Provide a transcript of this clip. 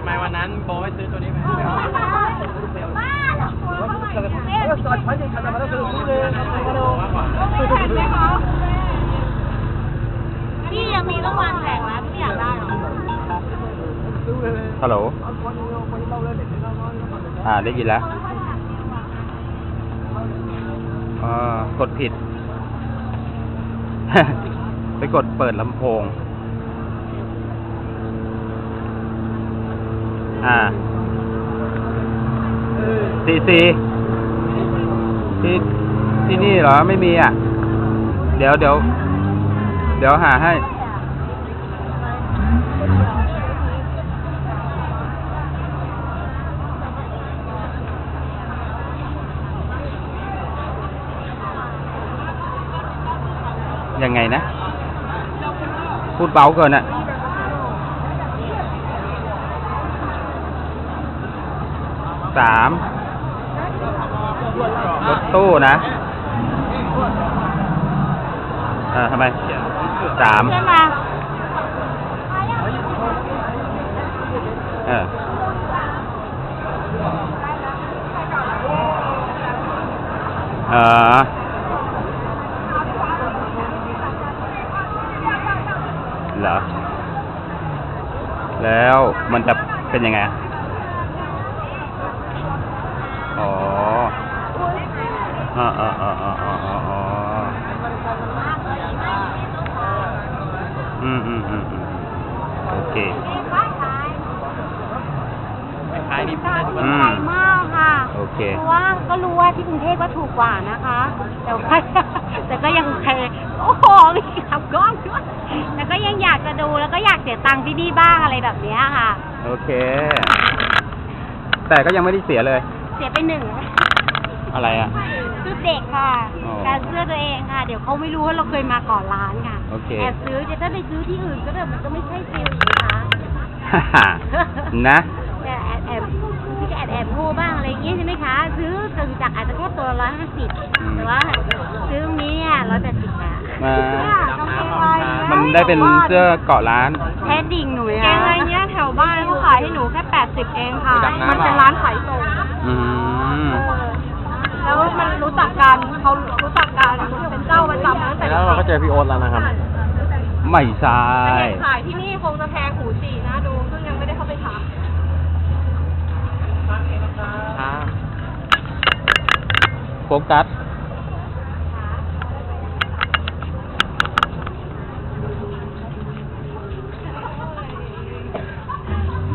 ทำไมวันนั้นโบไม่ซื้อตัวนี้ไปบ้าเหรอพี่ยังมีต้องวางแผงนะพี่อยากได้เหรอฮัลโหลอ่าได้ยินแล้วอ่ากดผิด ไปกดเปิดลำโพง อ่าซีซีที่ที่นี่เหรอไม่มีอะ เดี๋ยวเดี๋ยวเดี๋ยวหาให้ ยังไงนะ พูดเบาเกินอะ สามรถตู้นะเออทำไมสามใช่ไหมเออเออเหรอ แล้วมันจะเป็นยังไง อ๋อ อ๋ออ๋ออ๋ออ๋ออ๋ออ๋ออืมอืมอืมอืมโอเคขายดีได้ทุกวันอืมากค่ะโอเคเพราะว่าก็รู้ว่าที่กรุงเทพก็ถูกกว่านะคะ แต่ว่าแต่ก็ยังเคโอ้โหมีขับกล้องด้วยแต่ก็ยังอยากจะดูแล้วก็อยากเสียตังค์ที่นี่บ้างอะไรแบบเนี้ยค่ะ โอเค แต่ก็ยังไม่ได้เสียเลย เสียไปหนึ่งอะไรอะ เด็กค่ะอ๋อการเสื้อตัวเองค่ะ เดี๋ยวเขาไม่รู้ว่าเราเคยมาก่อนร้านค่ะโอเค แอบซื้อเดี๋ยวถ้าไปซื้อที่อื่นก็เดี๋ยวมันก็ไม่ใช่ฟิลอย่างนี้นะคะฮ่าฮ่านะ แต่แอบแอบพี่ก็แอบแอบพูดบ้างอะไรอย่างงี้ใช่ไหมคะ ซื้อตึงจากอาจจะแค่ตัวละร้อยห้าสิบอืมแต่ว่าซื้อตรงนี้เนี่ยร้อยแปดสิบบาทมาต้องเกงลายมันได้เป็นเสื้อเกาะร้าน แท้ดิ่งหนูเกงอะไรเงี้ยแถวบ้านเขาขายให้หนูแค่แปดสิบเองค่ะมันเป็นร้านขายส่งอืมแล้ว มันรู้จักกันเขารู้จักกันเป็นเจ้าประจำตั้งแต่แล้วเราก็เจอพี่โอ๊ตแล้วนะครับ ไม่ใช่แต่เห็นขายที่นี่คงจะแพงหูจีนะดูซึ่งยังไม่ได้เข้าไปถามโฟกัส